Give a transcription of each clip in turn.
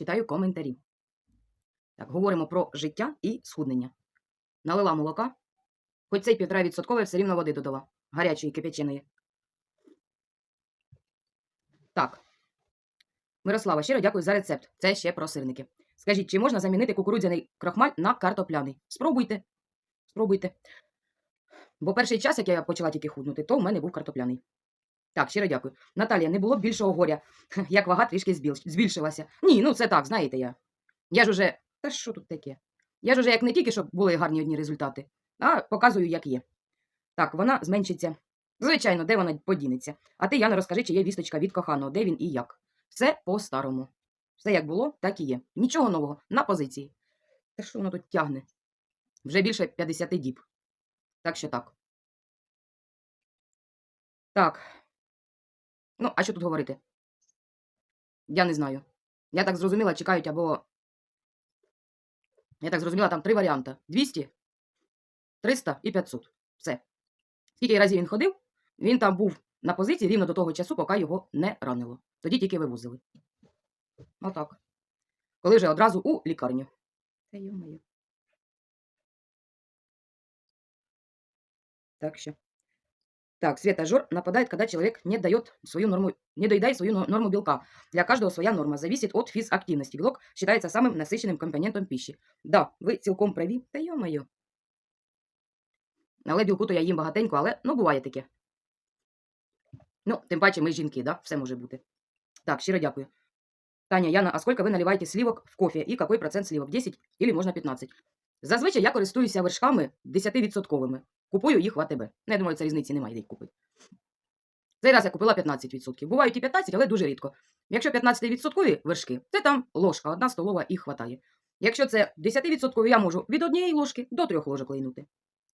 читаю коментарі. Так, говоримо про життя і схуднення. Налила молока, хоч цей півтора відсоткове все рівно води додала. Гарячої кипяченої. Так. Мирослава, щиро дякую за рецепт. Це ще про сирники. Скажіть, чи можна замінити кукурудзяний крохмаль на картопляний? Спробуйте. Спробуйте. Бо перший час, як я почала тільки худнути, то в мене був картопляний. Так, щиро дякую. Наталія, не було б більшого горя, як вага трішки збільшилася. Ні, ну це так, знаєте я. Я ж уже. Та що тут таке? Я ж уже як не тільки, щоб були гарні одні результати, а показую, як є. Так, вона зменшиться. Звичайно, де вона подінеться. А ти, Яна, розкажи, чи є вісточка від коханого, де він і як. Все по-старому. Все як було, так і є. Нічого нового. На позиції. Та що воно тут тягне? Вже більше 50 діб. Так що так. Так. Ну, а що тут говорити? Я не знаю. Я так зрозуміла, чекають або. Я так зрозуміла, там три варіанти: 200, 300 і 500. Все. Скільки разів він ходив, він там був на позиції рівно до того часу, поки його не ранило. Тоді тільки вивозили. Отак. Коли вже одразу у лікарню. Та йо-моє. Так что. Так, светожор нападает, когда человек не дает свою норму, не доедает свою но- норму белка. Для каждого своя норма. Зависит от физактивности. Белок считается самым насыщенным компонентом пищи. Да, ви цілком праві. Та йо-моє. Але білку то я їм багатенько, але ну буває таке. Ну, тим паче ми жінки, да? Все може бути. Так, щиро дякую. Таня, Яна, а сколько ви наливаєте сливок в кофе? І який процент сливок? 10 или можна 15? Зазвичай я користуюся вершками 10%. Купую їх в АТБ. Ну, я думаю, це різниці немає, де їх купити. Цей раз я купила 15%. Бувають і 15, але дуже рідко. Якщо 15% вершки, це там ложка, одна столова і хватає. Якщо це 10%, я можу від однієї ложки до трьох ложок лайнути.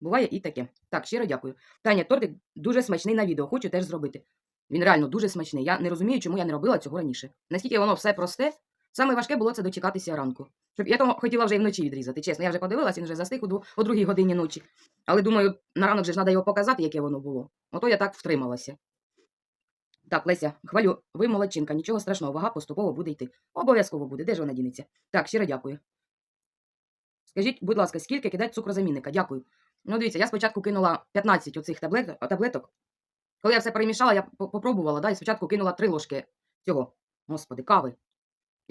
Буває і таке. Так, щиро дякую. Таня, тортик дуже смачний на відео, хочу теж зробити. Він реально дуже смачний. Я не розумію, чому я не робила цього раніше. Наскільки воно все просте, саме важке було це дочекатися ранку. Щоб я того хотіла вже і вночі відрізати. Чесно, я вже подивилась, він вже застиг у о другій годині ночі. Але думаю, на ранок же ж треба його показати, яке воно було. Ото я так втрималася. Так, Леся, хвалю, ви молодчинка, нічого страшного, вага поступово буде йти. Обов'язково буде. Де ж вона дінеться? Так, щиро дякую. Скажіть, будь ласка, скільки кидать цукрозамінника? Дякую. Ну, дивіться, я спочатку кинула 15 оцих таблеток. Коли я все перемішала, я по- попробувала, да, і спочатку кинула 3 ложки цього, господи, кави.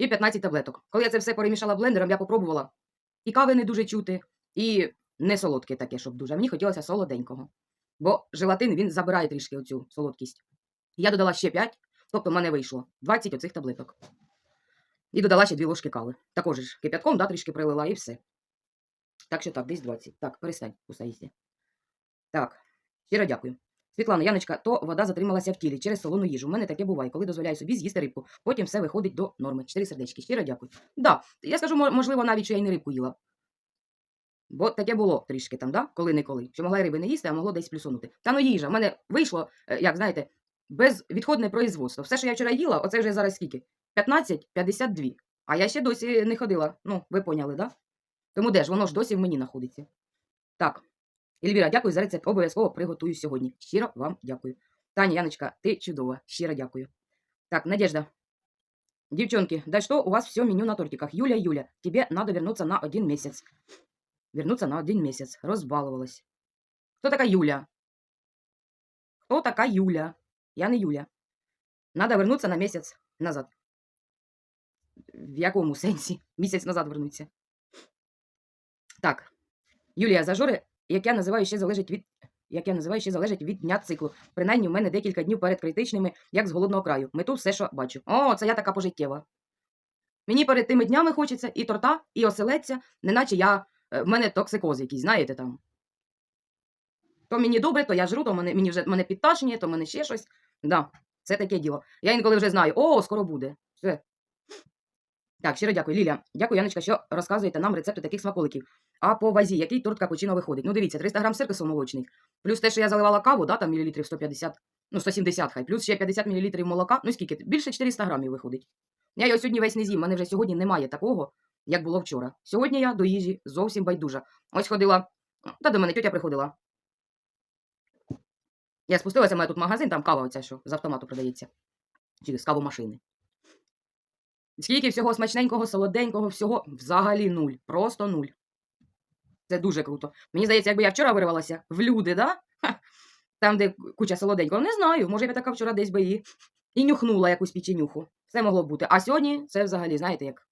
І 15 таблеток. Коли я це все перемішала блендером, я попробувала. І кави не дуже чути, і не солодке таке, щоб дуже. Мені хотілося солоденького. Бо желатин він забирає трішки оцю солодкість. Я додала ще 5, тобто в мене вийшло 20 оцих таблеток. І додала ще 2 ложки кави. Також ж кип'ятком, да, трішки прилила і все. Так що так, десь 20. Так, перестань, кусайся. Так, щиро дякую. Світлана, Яночка, то вода затрималася в тілі через солону їжу. У мене таке буває, коли дозволяю собі з'їсти рибку. Потім все виходить до норми. Чотири сердечки. Щиро дякую. Да, я скажу, можливо, навіть, що я й не рибку їла. Бо таке було трішки там, да? коли-неколи. Що могла риби не їсти, а могло десь плюсунути. Та ну їжа, в мене вийшло, е, як знаєте, безвідходне производство. Все, що я вчора їла, оце вже зараз скільки? 15-52. А я ще досі не ходила. Ну, ви поняли, да? Тому де ж, воно ж досі в мені знаходиться. Так. Ельвіра, дякую за рецепт. Обов'язково приготую сьогодні. Щиро вам дякую. Таня, Яночка, ти чудова. Щиро дякую. Так, Надежда. Девчонки, да что у вас все меню на тортиках? Юля, Юля, тебе надо вернуться на один месяц. Вернуться на один месяц. Розбалувалась. Хто така Юля? Хто така Юля? Я не Юля. Надо вернуться на місяць назад. В якому сенсі? Місяць назад вернуться. Так. Юлія, зажори, як я називаю, ще залежить від. Як я називаю, ще залежить від дня циклу. Принаймні, в мене декілька днів перед критичними, як з голодного краю. Мету все, що бачу. О, це я така пожиттєва. Мені перед тими днями хочеться і торта, і оселедця, неначе я. е, В мене токсикоз якийсь, знаєте там. То мені добре, то я жру, то мені вже мене підташніє, то мене ще щось. Да, це таке діло. Я інколи вже знаю, о, скоро буде. Все. Так, щиро дякую. Ліля, дякую, Яночка, що розказуєте нам рецепти таких смаколиків. А по вазі, який торт капучино виходить? Ну, дивіться, 300 грам сиркису молочний, плюс те, що я заливала каву, да, там мілілітрів 150, ну, 170 хай, плюс ще 50 мілілітрів молока, ну скільки? Більше 400 грамів виходить. Я його сьогодні весь не з'їм, мене вже сьогодні немає такого, як було вчора. Сьогодні я до їжі зовсім байдужа. Ось ходила, та до мене тетя приходила. Я спустилася, в мене тут магазин, там кава оця, що з автомату продається. Чи з кавомашини. Скільки всього смачненького, солоденького, всього взагалі нуль. Просто нуль. Це дуже круто. Мені здається, якби я вчора вирвалася в люди, да? Ха, Там, де куча солоденького. Не знаю. Може, я така вчора десь би її і нюхнула якусь печенюху. Все могло бути. А сьогодні це взагалі, знаєте як?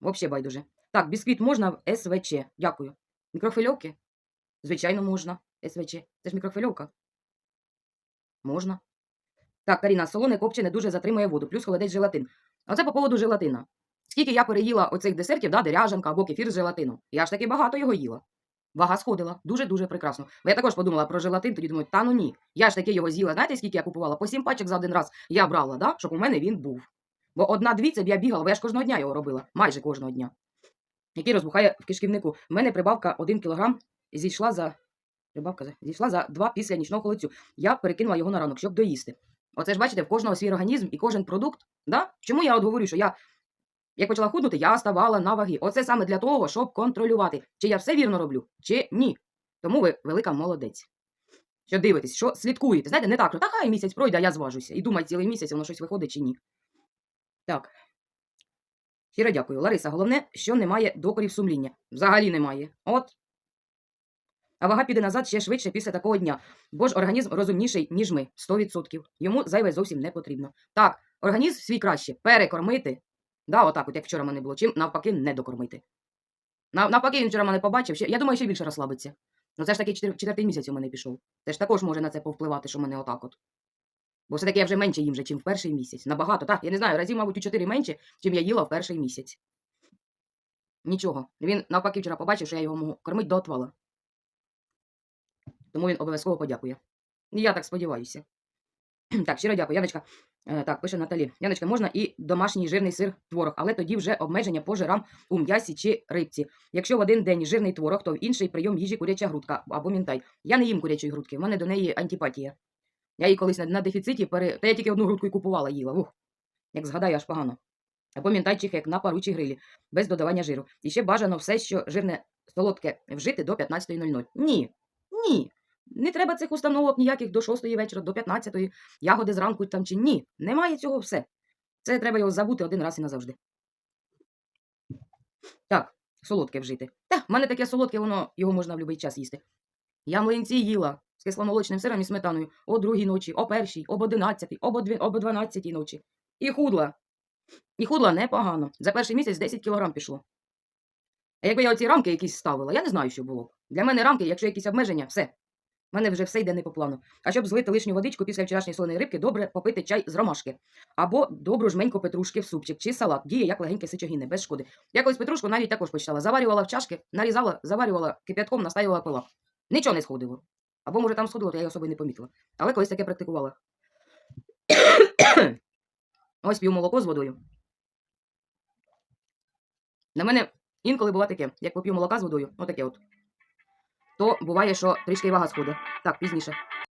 Взагалі байдуже. Так, бісквіт можна в СВЧ. Дякую. Мікрофильовки? Звичайно, можна. СВЧ. Це ж мікрофильовка. Можна. Так, Каріна, солоне копчене дуже затримує воду, плюс холодець желатин. Оце по поводу желатина. Скільки я переїла оцих десертів, да, деряжанка або кефір з желатином. Я ж таки багато його їла. Вага сходила. Дуже-дуже прекрасно. Бо я також подумала про желатин, тоді думаю, та ну ні. Я ж таки його з'їла. Знаєте, скільки я купувала? По сім пачок за один раз я брала, да? щоб у мене він був. Бо одна-дві це б я бігала, бо я ж кожного дня його робила. Майже кожного дня. Який розбухає в кишківнику. У мене прибавка 1 кілограм зійшла за. Прибавка зійшла за 2 після нічного холодцю. Я перекинула його на ранок, щоб доїсти. Оце ж бачите, в кожного свій організм і кожен продукт. Да? Чому я от говорю, що я, як почала худнути, я ставала на ваги. Оце саме для того, щоб контролювати, чи я все вірно роблю, чи ні. Тому ви велика молодець. Що дивитесь, що слідкуєте. Знаєте, не так, що та хай місяць пройде, а я зважуся. І думаю, цілий місяць воно щось виходить чи ні. Так. Щиро дякую. Лариса, головне, що немає докорів сумління. Взагалі немає. От. А вага піде назад ще швидше після такого дня. Бо ж організм розумніший, ніж ми, 100%. Йому зайве зовсім не потрібно. Так, організм свій краще перекормити. Да, отак, от як вчора мене було, чим навпаки не докормити. Нав- Навпаки, він вчора мене побачив, ще, я думаю, ще більше розслабиться. Ну це ж таки четвертий місяць у мене пішов. Це ж також може на це повпливати, що мене отак от. Бо все-таки я вже менше їм, чим в перший місяць. Набагато, так, я не знаю, разів, мабуть, у чотири менше, чим я їла в перший місяць. Нічого. Він навпаки вчора побачив, що я його можу кормити до отвала. Тому він обов'язково подякує. Я так сподіваюся. Так, щиро дякую. Яночка, е, так, пише Наталі. Яночка, можна і домашній жирний сир творог, але тоді вже обмеження по жирам у м'ясі чи рибці. Якщо в один день жирний творог, то в інший прийом їжі куряча грудка або мінтай. Я не їм курячої грудки, в мене до неї антипатія. Я її колись на, на дефіциті пере... Та я тільки одну грудку і купувала, їла. Ух. Як згадаю, аж погано. Або мінтайчик, як на пару чи грилі, без додавання жиру. І ще бажано все, що жирне солодке вжити до 15.00. Ні. Ні. Не треба цих установок ніяких до 6 вечора, до 15, ягоди зранку там чи ні. Немає цього все. Це треба його забути один раз і назавжди. Так, солодке вжити. Та, в мене таке солодке, воно його можна в будь-який час їсти. Я млинці їла з кисломолочним сиром і сметаною о другій ночі, о першій, об одинадцятій, об дванадцятій ночі. І худла. І худла непогано. За перший місяць 10 кілограм пішло. А якби я оці рамки якісь ставила, я не знаю, що було. Для мене рамки, якщо якісь обмеження, все. У мене вже все йде не по плану. А щоб злити лишню водичку після вчорашньої соленої рибки, добре попити чай з ромашки. Або добру жменьку петрушки в супчик чи салат. Діє як легеньке сичогінне, без шкоди. Я колись петрушку навіть також почитала. Заварювала в чашки, нарізала, заварювала кип'ятком, настаювала пила. Нічого не сходило. Або, може, там сходило, то я й особи не помітила. Але колись таке практикувала. Ось п'ю молоко з водою. На мене інколи буває таке, як поп'ю молока з водою, отаке от. То буває, що трішки й вага сходить. Так, пізніше.